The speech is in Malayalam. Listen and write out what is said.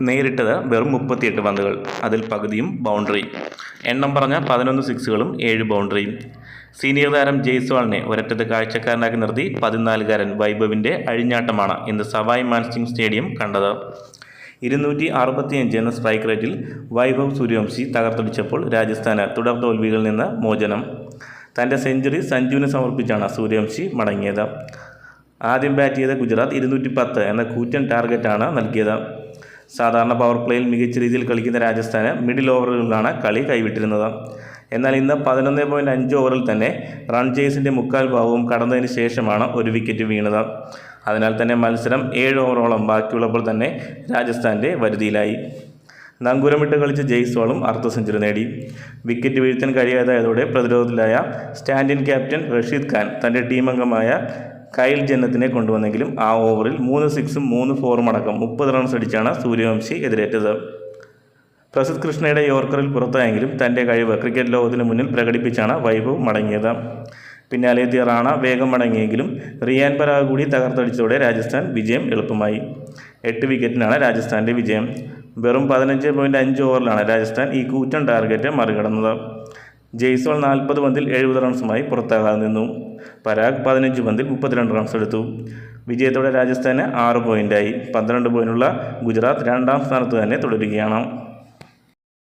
നേരിട്ടത് വെറും മുപ്പത്തിയെട്ട് പന്തുകൾ. അതിൽ പകുതിയും ബൗണ്ടറി. എണ്ണം പറഞ്ഞ പതിനൊന്ന് സിക്സുകളും ഏഴ് ബൗണ്ടറിയും. സീനിയർ താരം ജയ്സ്വാളിനെ ഒരറ്റത്ത് കാഴ്ചക്കാരനാക്കി നിർത്തി പതിനാലുകാരൻ വൈഭവിന്റെ അഴിഞ്ഞാട്ടമാണ് ഇന്ന് സവായ് മാൻസിംഗ് സ്റ്റേഡിയം കണ്ടത്. ഇരുന്നൂറ്റി അറുപത്തിയഞ്ച് എന്ന സ്ട്രൈക്ക് റേറ്റിൽ വൈഭവ് സൂര്യവംശി തകർത്തടിച്ചപ്പോൾ രാജസ്ഥാന് തുടർ തോൽവികളിൽ നിന്ന് മോചനം. തന്റെ സെഞ്ചുറി സഞ്ജുവിന് സമർപ്പിച്ചാണ് സൂര്യവംശി മടങ്ങിയത്. ആദ്യം ബാറ്റ് ചെയ്ത ഗുജറാത്ത് ഇരുന്നൂറ്റി പത്ത് എന്ന കൂറ്റൻ ടാർഗറ്റാണ് നൽകിയത്. സാധാരണ പവർ പ്ലേയിൽ മികച്ച രീതിയിൽ കളിക്കുന്ന രാജസ്ഥാന് മിഡിൽ ഓവറുകളിലാണ് കളി കൈവിട്ടിരുന്നത്. എന്നാൽ ഇന്ന് പതിനൊന്ന് പോയിന്റ് അഞ്ച് ഓവറിൽ തന്നെ റൺ ചേസിന്റെ മുക്കാൽ ഭാഗവും കടന്നതിന് ശേഷമാണ് ഒരു വിക്കറ്റ് വീണത്. അതിനാൽ തന്നെ മത്സരം ഏഴ് ഓവറോളം ബാക്കിയുള്ളപ്പോൾ തന്നെ രാജസ്ഥാന്റെ വരുതിയിലായി. നങ്കൂരമിട്ട് കളിച്ച ജയ്സ്വാളും അർദ്ധ സെഞ്ചുറി നേടി. വിക്കറ്റ് വീഴ്ത്താൻ കഴിയാതായതോടെ പ്രതിരോധത്തിലായ stand in captain Rashid Khan തന്റെ ടീമംഗമായ കൈൽ ജന്നത്തിനെ കൊണ്ടുവന്നെങ്കിലും ആ ഓവറിൽ മൂന്ന് സിക്സും മൂന്ന് ഫോറും അടക്കം മുപ്പത് റൺസ് അടിച്ചാണ് സൂര്യവംശി എതിരേറ്റത്. പ്രസിദ്ധ് കൃഷ്ണയുടെ യോർക്കറിൽ പുറത്തായെങ്കിലും തന്റെ കഴിവ് ക്രിക്കറ്റ് ലോകത്തിന് മുന്നിൽ പ്രകടിപ്പിച്ചാണ് വൈഭവ് മടങ്ങിയത്. പിന്നാലെ എത്തിയ റാണ വേഗം മടങ്ങിയെങ്കിലും റിയാൻ പരാഗ് കൂടി തകർത്തടിച്ചതോടെ രാജസ്ഥാൻ വിജയം എളുപ്പമായി. എട്ട് വിക്കറ്റിനാണ് രാജസ്ഥാന്റെ വിജയം. വെറും പതിനഞ്ച് പോയിന്റ് അഞ്ച് ഓവറിലാണ് രാജസ്ഥാൻ ഈ കൂറ്റൻ ടാർഗറ്റ് മറികടന്നത്. ജയ്സോൾ നാൽപ്പത് പന്തിൽ എഴുപത് റൺസുമായി പുറത്താകാതെ നിന്നു. പരാഗ് പതിനഞ്ച് പന്തിൽ മുപ്പത്തിരണ്ട് റൺസ് എടുത്തു. വിജയത്തോടെ രാജസ്ഥാന് ആറ് പോയിന്റായി പന്ത്രണ്ട് പോയിന്റുള്ള ഗുജറാത്ത് രണ്ടാം സ്ഥാനത്ത് തന്നെ തുടരുകയാണ്.